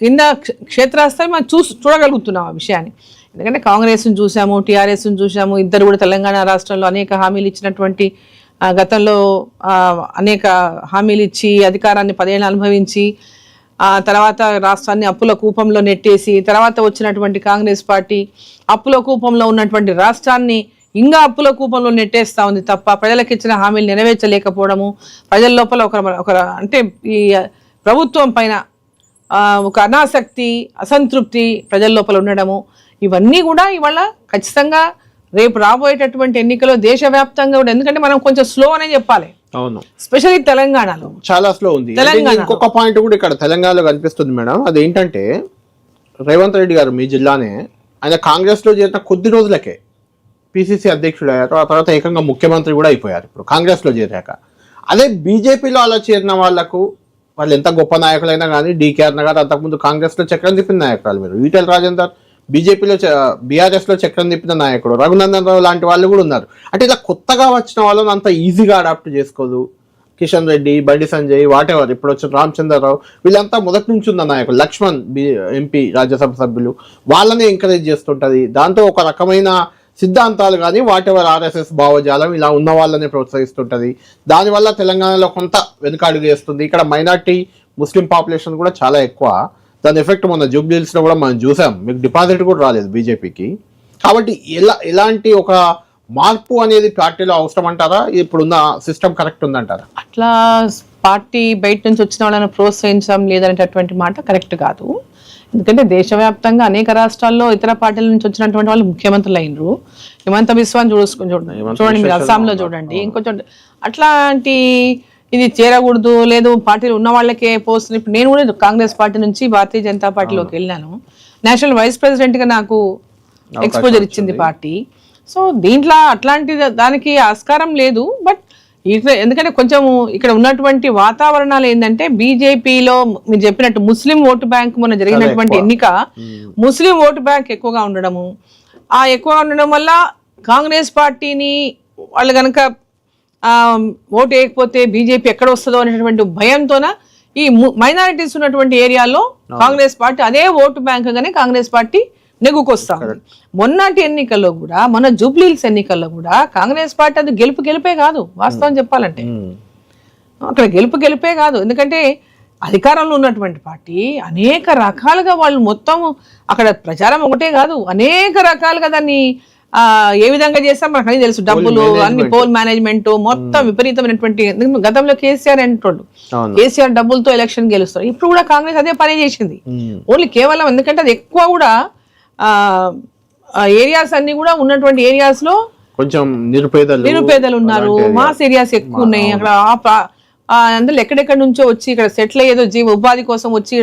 కింద క్షేత్రస్థాయి మనం చూసి చూడగలుగుతున్నాం ఆ విషయాన్ని. ఎందుకంటే కాంగ్రెస్ని చూసాము టీఆర్ఎస్ని చూసాము ఇద్దరు కూడా తెలంగాణ రాష్ట్రంలో అనేక హామీలు ఇచ్చినటువంటి గతంలో అనేక హామీలు ఇచ్చి అధికారాన్ని పదేళ్ళు అనుభవించి ఆ తర్వాత రాష్ట్రాన్ని అప్పుల కూపంలో నెట్టేసి తర్వాత వచ్చినటువంటి కాంగ్రెస్ పార్టీ అప్పుల కూపంలో ఉన్నటువంటి రాష్ట్రాన్ని ఇంకా అప్పుల కూపంలో నెట్టేస్తూ ఉంది తప్ప ప్రజలకు ఇచ్చిన హామీలు నెరవేర్చలేకపోవడము ప్రజల లోపల ఒక ఒక అంటే ఈ ప్రభుత్వం పైన ఒక అనాసక్తి అసంతృప్తి ప్రజల లోపల ఉండడము ఇవన్నీ కూడా ఇవాళ ఖచ్చితంగా రేపు రాబోయేటటువంటి ఎన్నికలో దేశవ్యాప్తంగా కూడా ఎందుకంటే మనం కొంచెం స్లో అనే చెప్పాలి. అవును. స్పెషల్లీ తెలంగాణలో. చాలా స్లో ఉంది. ఇంకొక పాయింట్ కూడా ఇక్కడ తెలంగాణలో కనిపిస్తుంది మేడం. అదేంటంటే రేవంత్ రెడ్డి గారు మీ జిల్లానే ఆయన కాంగ్రెస్లో చేరిన కొద్ది రోజులకే పిసిసి అధ్యక్షుడు అయ్యారు ఆ తర్వాత ఏకంగా ముఖ్యమంత్రి కూడా అయిపోయారు ఇప్పుడు కాంగ్రెస్లో చేరాక. అదే బీజేపీలో అలా చేరిన వాళ్ళకు వాళ్ళు ఎంత గొప్ప నాయకులైనా కానీ డీకేఆర్ అన్న గారు అంతకుముందు కాంగ్రెస్లో చక్రం తిప్పిన నాయకురాలు మీరు. ఈటెల రాజేందర్ బీజేపీలో బీఆర్ఎస్లో చక్రం తిప్పిన నాయకుడు. రఘునందన్ రావు లాంటి వాళ్ళు కూడా ఉన్నారు. అంటే ఇలా కొత్తగా వచ్చిన వాళ్ళని అంత ఈజీగా అడాప్ట్ చేసుకోదు. కిషన్ రెడ్డి బండి సంజయ్ వాటెవర్ ఇప్పుడు వచ్చిన రామచంద్రరావు వీళ్ళంతా మొదటి నుంచి ఉన్న నాయకులు. లక్ష్మణ్ బి ఎంపీ రాజ్యసభ సభ్యులు. వాళ్ళని ఎంకరేజ్ చేస్తుంటుంది. దాంతో ఒక రకమైన సిద్ధాంతాలు కానీ వాట్ ఎవర్ ఆర్ఎస్ఎస్ భావజాలం ఇలా ఉన్న వాళ్ళని ప్రోత్సహిస్తుంటుంది. దానివల్ల తెలంగాణలో కొంత వెనుకాడుగు వేస్తుంది ఇక్కడ మైనార్టీ ముస్లిం పాపులేషన్ కూడా చాలా ఎక్కువ. దాని ఎఫెక్ట్ మొన్న జూబ్లీహిల్స్ కూడా మనం చూసాం. మీకు డిపాజిట్ కూడా రాలేదు బీజేపీకి. కాబట్టి ఎలా ఎలాంటి ఒక మార్పు అనేది పార్టీలో అవసరం అంటారా ఇప్పుడున్న సిస్టమ్ కరెక్ట్ ఉందంటారా? అట్లా పార్టీ బయట నుంచి వచ్చిన వాళ్ళని ప్రోత్సహించడం లేదనేటటువంటి మాట కరెక్ట్ కాదు. ఎందుకంటే దేశవ్యాప్తంగా అనేక రాష్ట్రాల్లో ఇతర పార్టీల నుంచి వచ్చినటువంటి వాళ్ళు ముఖ్యమంత్రులు అయినరు. హిమంత బిస్వాన్ చూసుకుని చూడండి చూడండి మీరు అస్సాంలో చూడండి ఇంకొంచెం అట్లాంటి ఇది చేరకూడదు లేదు పార్టీలు ఉన్న వాళ్ళకే పోస్ట్ ఇప్పుడు నేను కూడా కాంగ్రెస్ పార్టీ నుంచి భారతీయ జనతా పార్టీలోకి వెళ్ళాను. నేషనల్ వైస్ ప్రెసిడెంట్గా నాకు ఎక్స్పోజర్ ఇచ్చింది పార్టీ. సో దీంట్లో అట్లాంటి దానికి ఆస్కారం లేదు బట్ ఎందుకంటే కొంచెం ఇక్కడ ఉన్నటువంటి వాతావరణాలు ఏంటంటే బీజేపీలో మీరు చెప్పినట్టు ముస్లిం ఓటు బ్యాంక్ మొన్న జరిగినటువంటి ఎన్నిక ముస్లిం ఓటు బ్యాంక్ ఎక్కువగా ఉండడము. ఆ ఎక్కువగా ఉండడం వల్ల కాంగ్రెస్ పార్టీని వాళ్ళు కనుక ఆ, ఓటు వేయకపోతే బీజేపీ ఎక్కడ వస్తుందో అనేటువంటి భయంతోన ఈ మైనారిటీస్ ఉన్నటువంటి ఏరియాలో కాంగ్రెస్ పార్టీ అదే ఓటు బ్యాంకుగానే కాంగ్రెస్ పార్టీ నెగ్గుకొస్తా. ఉంది మొన్నటి ఎన్నికల్లో కూడా మొన్న జూబ్లీహిల్స్ ఎన్నికల్లో కూడా కాంగ్రెస్ పార్టీ అది గెలుపు గెలిపే కాదు వాస్తవం చెప్పాలంటే. అక్కడ గెలుపు గెలిపే కాదు. ఎందుకంటే అధికారంలో ఉన్నటువంటి పార్టీ అనేక రకాలుగా వాళ్ళు మొత్తం అక్కడ ప్రచారం ఒకటే కాదు అనేక రకాలుగా దాన్ని ఆ, ఏ విధంగా చేస్తాం మనకు అన్ని తెలుసు డబ్బులు అన్ని పోల్ మేనేజ్మెంట్ మొత్తం విపరీతమైనటువంటి ఎందుకంటే గతంలో కేసీఆర్ అవును. కేసీఆర్ డబ్బులతో ఎలక్షన్ గెలుస్తారు. ఇప్పుడు కూడా కాంగ్రెస్ అదే పని చేసింది. ఓన్లీ కేవలం ఎందుకంటే అది ఎక్కువ కూడా ఏరియాస్ అన్ని కూడా ఉన్నటువంటి ఏరియాస్లో కొంచెం నిరుపేదలు నిరుపేదలు ఉన్నారు. మాస్ ఏరియాస్ ఎక్కువ ఉన్నాయి. అక్కడ అందులో ఎక్కడెక్కడి నుంచో వచ్చి ఇక్కడ సెటిల్ అయ్యేదో జీవ ఉపాధి కోసం వచ్చి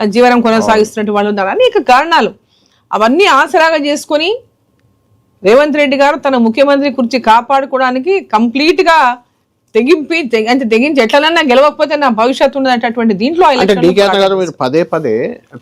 జీవనం కొనసాగిస్తున్నట్టు వాళ్ళు ఉన్నారు. అనేక కారణాలు. అవన్నీ ఆసరాగా చేసుకొని రేవంత్ రెడ్డి గారు తన ముఖ్యమంత్రి కుర్చీ కాపాడుకోవడానికి కంప్లీట్గా తెగింపి తెగ- అంటే తెగించి ఎట్లనన్నా గెలవకపోతే నా భవిష్యత్తు ఉన్నటువంటి దీంట్లో పదే పదే